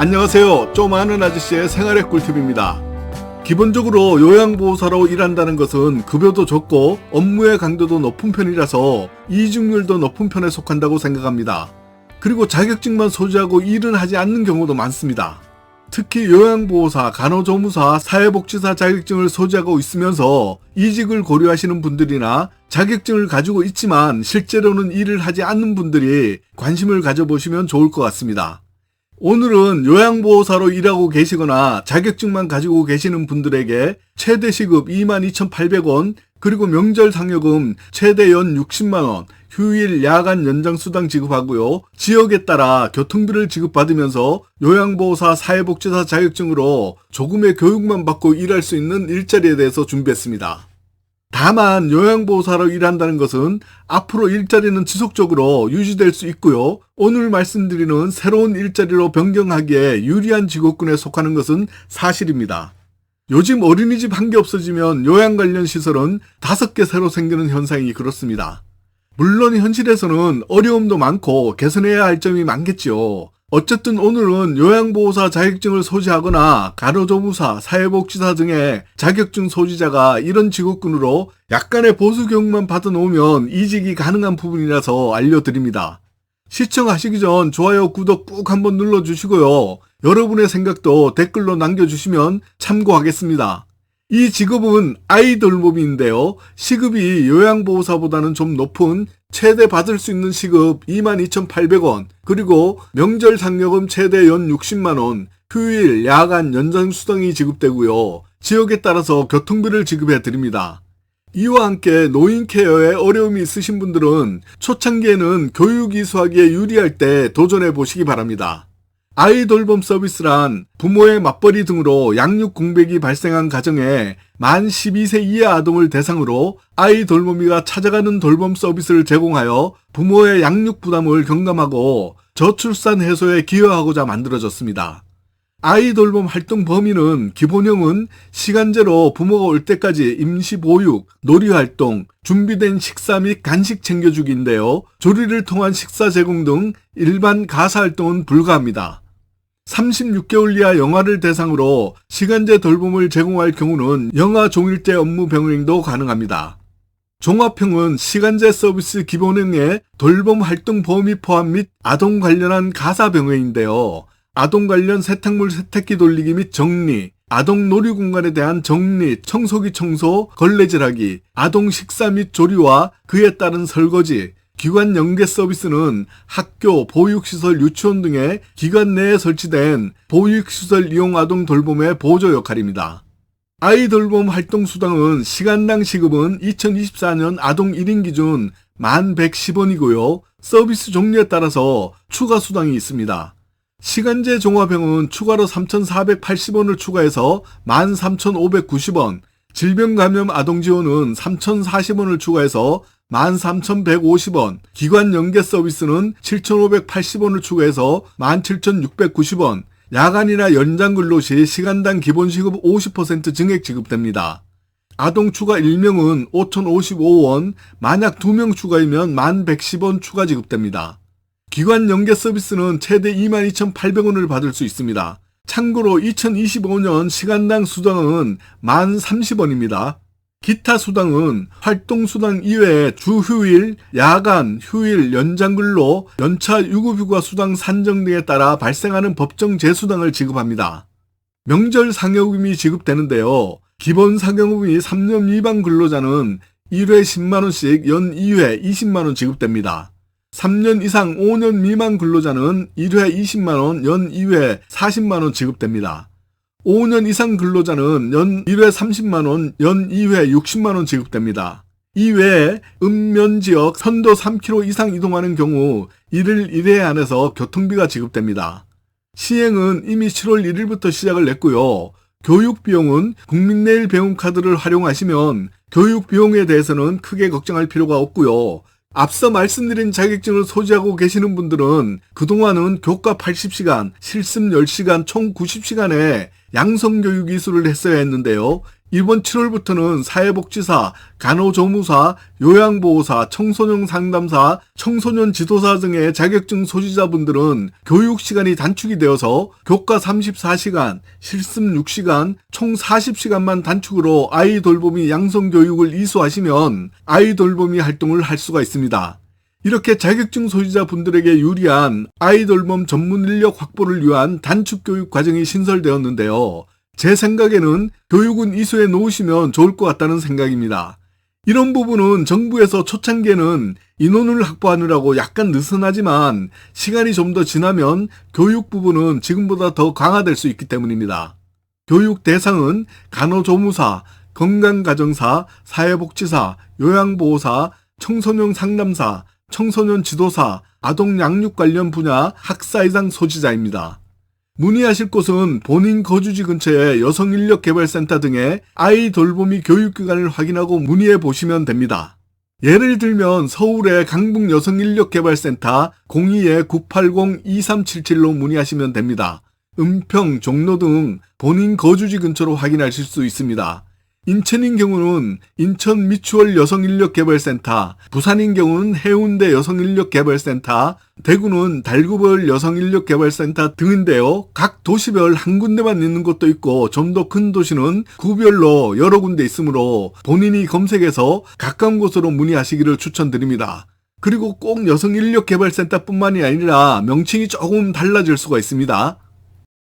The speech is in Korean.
안녕하세요. 좀 아는 아저씨의 생활의 꿀팁입니다. 기본적으로 요양보호사로 일한다는 것은 급여도 적고 업무의 강도도 높은 편이라서 이직률도 높은 편에 속한다고 생각합니다. 그리고 자격증만 소지하고 일은 하지 않는 경우도 많습니다. 특히 요양보호사, 간호조무사, 사회복지사 자격증을 소지하고 있으면서 이직을 고려하시는 분들이나 자격증을 가지고 있지만 실제로는 일을 하지 않는 분들이 관심을 가져보시면 좋을 것 같습니다. 오늘은 요양보호사로 일하고 계시거나 자격증만 가지고 계시는 분들에게 최대 시급 22,800원, 그리고 명절 상여금 최대 연 60만원, 휴일 야간 연장 수당 지급하고요. 지역에 따라 교통비를 지급받으면서 요양보호사 사회복지사 자격증으로 조금의 교육만 받고 일할 수 있는 일자리에 대해서 준비했습니다. 다만 요양보호사로 일한다는 것은 앞으로 일자리는 지속적으로 유지될 수 있고요. 오늘 말씀드리는 새로운 일자리로 변경하기에 유리한 직업군에 속하는 것은 사실입니다. 요즘 어린이집 한 개 없어지면 요양 관련 시설은 다섯 개 새로 생기는 현상이 그렇습니다. 물론 현실에서는 어려움도 많고 개선해야 할 점이 많겠지요. 어쨌든 오늘은 요양보호사 자격증을 소지하거나 간호조무사, 사회복지사 등의 자격증 소지자가 이런 직업군으로 약간의 보수 교육만 받아놓으면 이직이 가능한 부분이라서 알려드립니다. 시청하시기 전 좋아요, 구독 꾹 한번 눌러주시고요. 여러분의 생각도 댓글로 남겨주시면 참고하겠습니다. 이 직업은 아이돌몸인데요. 시급이 요양보호사보다는 좀 높은 최대 받을 수 있는 시급 22,800원, 그리고 명절 상여금 최대 연 60만원, 휴일, 야간, 연장 수당이 지급되고요. 지역에 따라서 교통비를 지급해 드립니다. 이와 함께 노인 케어에 어려움이 있으신 분들은 초창기에는 교육 이수하기에 유리할 때 도전해 보시기 바랍니다. 아이 돌봄 서비스란 부모의 맞벌이 등으로 양육 공백이 발생한 가정에 만 12세 이하 아동을 대상으로 아이 돌봄이가 찾아가는 돌봄 서비스를 제공하여 부모의 양육 부담을 경감하고 저출산 해소에 기여하고자 만들어졌습니다. 아이 돌봄 활동 범위는 기본형은 시간제로 부모가 올 때까지 임시 보육, 놀이 활동, 준비된 식사 및 간식 챙겨주기인데요. 조리를 통한 식사 제공 등 일반 가사 활동은 불가합니다. 36개월 이하 영아를 대상으로 시간제 돌봄을 제공할 경우는 영아 종일제 업무 병행도 가능합니다. 종합형은 시간제 서비스 기본형에 돌봄 활동 범위 포함 및 아동 관련한 가사 병행인데요. 아동 관련 세탁물 세탁기 돌리기 및 정리, 아동 놀이 공간에 대한 정리, 청소기 청소, 걸레질하기, 아동 식사 및 조리와 그에 따른 설거지, 기관 연계 서비스는 학교, 보육시설, 유치원 등의 기관 내에 설치된 보육시설 이용 아동 돌봄의 보조 역할입니다. 아이 돌봄 활동 수당은 시간당 시급은 2024년 아동 1인 기준 1110원이고요. 서비스 종류에 따라서 추가 수당이 있습니다. 시간제 종합형은 추가로 3,480원을 추가해서 13,590원, 질병 감염 아동 지원은 3,040원을 추가해서 13,150원, 기관 연계 서비스는 7,580원을 추가해서 17,690원, 야간이나 연장 근로 시 시간당 기본 시급 50% 증액 지급됩니다. 아동 추가 1명은 5,055원, 만약 2명 추가이면 1,110원 추가 지급됩니다. 기관 연계 서비스는 최대 22,800원을 받을 수 있습니다. 참고로 2025년 시간당 수당은 1,030원입니다. 기타 수당은 활동 수당 이외에 주 휴일, 야간, 휴일, 연장 근로, 연차 유급휴가 수당 산정 등에 따라 발생하는 법정 재수당을 지급합니다. 명절 상여금이 지급되는데요. 기본 상여금이 3년 미만 근로자는 1회 10만원씩 연 2회 20만원 지급됩니다. 3년 이상 5년 미만 근로자는 1회 20만원, 연 2회 40만원 지급됩니다. 5년 이상 근로자는 연 1회 30만원, 연 2회 60만원 지급됩니다. 이외에 읍면 지역 선도 3km 이상 이동하는 경우 1일 1회 안에서 교통비가 지급됩니다. 시행은 이미 7월 1일부터 시작을 했고요. 교육 비용은 국민내일 배움 카드를 활용하시면 교육 비용에 대해서는 크게 걱정할 필요가 없고요. 앞서 말씀드린 자격증을 소지하고 계시는 분들은 그동안은 교과 80시간, 실습 10시간, 총 90시간에 양성교육 이수를 했어야 했는데요. 이번 7월부터는 사회복지사, 간호조무사, 요양보호사, 청소년 상담사, 청소년 지도사 등의 자격증 소지자분들은 교육 시간이 단축이 되어서 교과 34시간, 실습 6시간, 총 40시간만 단축으로 아이 돌보미 양성 교육을 이수하시면 아이 돌보미 활동을 할 수가 있습니다. 이렇게 자격증 소지자 분들에게 유리한 아이돌봄 전문 인력 확보를 위한 단축 교육 과정이 신설되었는데요. 제 생각에는 교육은 이수해 놓으시면 좋을 것 같다는 생각입니다. 이런 부분은 정부에서 초창기에는 인원을 확보하느라고 약간 느슨하지만 시간이 좀 더 지나면 교육 부분은 지금보다 더 강화될 수 있기 때문입니다. 교육 대상은 간호조무사, 건강가정사, 사회복지사, 요양보호사, 청소년 상담사, 청소년 지도사, 아동 양육 관련 분야 학사 이상 소지자입니다. 문의하실 곳은 본인 거주지 근처의 여성인력개발센터 등의 아이 돌보미 교육기관을 확인하고 문의해 보시면 됩니다. 예를 들면 서울의 강북 여성인력개발센터 02-980-2377로 문의하시면 됩니다. 은평, 종로 등 본인 거주지 근처로 확인하실 수 있습니다. 인천인 경우는 인천 미추홀 여성인력개발센터, 부산인 경우는 해운대 여성인력개발센터, 대구는 달구벌 여성인력개발센터 등인데요. 각 도시별 한 군데만 있는 곳도 있고 좀 더 큰 도시는 구별로 여러 군데 있으므로 본인이 검색해서 가까운 곳으로 문의하시기를 추천드립니다. 그리고 꼭 여성인력개발센터뿐만이 아니라 명칭이 조금 달라질 수가 있습니다.